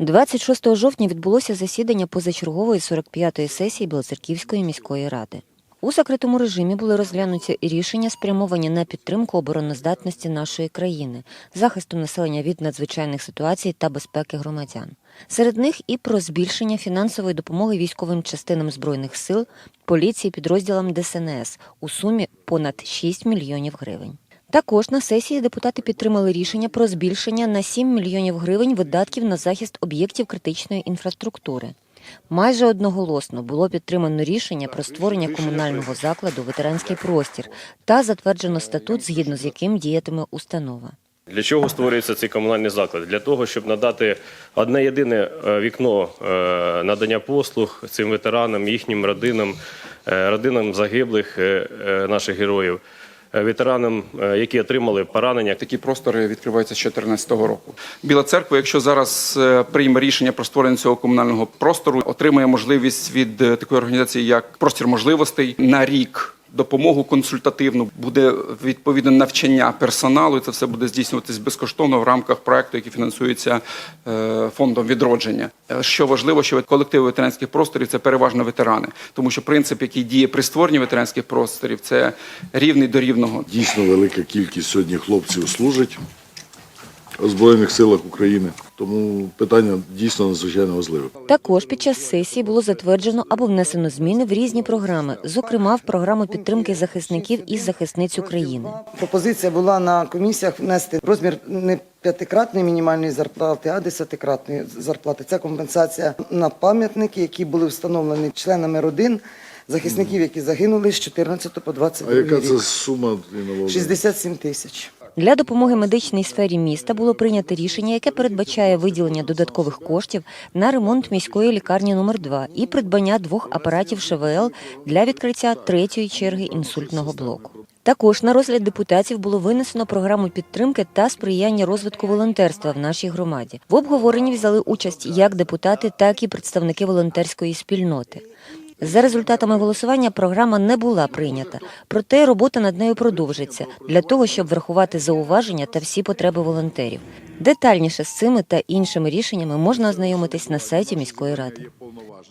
26 жовтня відбулося засідання позачергової 45-ї сесії Білоцерківської міської ради. У закритому режимі були розглянуті рішення, спрямовані на підтримку обороноздатності нашої країни, захисту населення від надзвичайних ситуацій та безпеки громадян. Серед них і про збільшення фінансової допомоги військовим частинам збройних сил, поліції, підрозділам ДСНС у сумі понад 6 мільйонів гривень. Також на сесії депутати підтримали рішення про збільшення на 7 мільйонів гривень видатків на захист об'єктів критичної інфраструктури. Майже одноголосно було підтримано рішення про створення комунального закладу ветеранський простір та затверджено статут, згідно з яким діятиме установа. Для чого створюється цей комунальний заклад? Для того, щоб надати одне єдине е, вікно е, надання послуг цим ветеранам, їхнім родинам, е, родинам загиблих наших героїв, ветеранам, е, які отримали поранення. Такі простори відкриваються з 2014 року. Біла церква, якщо зараз е, прийме рішення про створення цього комунального простору, отримає можливість від е, такої організації, як простір можливостей на рік. Допомогу консультативну буде відповідне навчання персоналу. і Це все буде здійснюватись безкоштовно в рамках проекту, який фінансується е, фондом відродження. Е, Що важливо, що колективи ветеранських просторів це переважно ветерани, тому що принцип, який діє при створенні ветеранських просторів, це рівний до рівного. Дійсно велика кількість сьогодні хлопців служить у Збройних силах України. Тому питання дійсно надзвичайно важливе. Також під час сесії було затверджено або внесено зміни в різні програми, зокрема в програму підтримки захисників і захисниць України. Пропозиція була на комісіях внести розмір не п'ятикратної мінімальної зарплати, а десятикратної зарплати. Це компенсація на пам'ятники, які були встановлені членами родин захисників, які загинули з 14 по А 22 яка це сума 67 тисяч. Для допомоги медичній сфері міста було прийнято рішення, яке передбачає виділення додаткових коштів на ремонт міської лікарні номер 2 і придбання двох апаратів ШВЛ для відкриття третьої черги інсультного блоку. Також на розгляд депутатів було винесено програму підтримки та сприяння розвитку волонтерства в нашій громаді. В обговоренні взяли участь як депутати, так і представники волонтерської спільноти. За результатами голосування програма не була прийнята, проте робота над нею продовжиться для того, щоб врахувати зауваження та всі потреби волонтерів. Детальніше з цими та іншими рішеннями можна ознайомитись на сайті міської ради.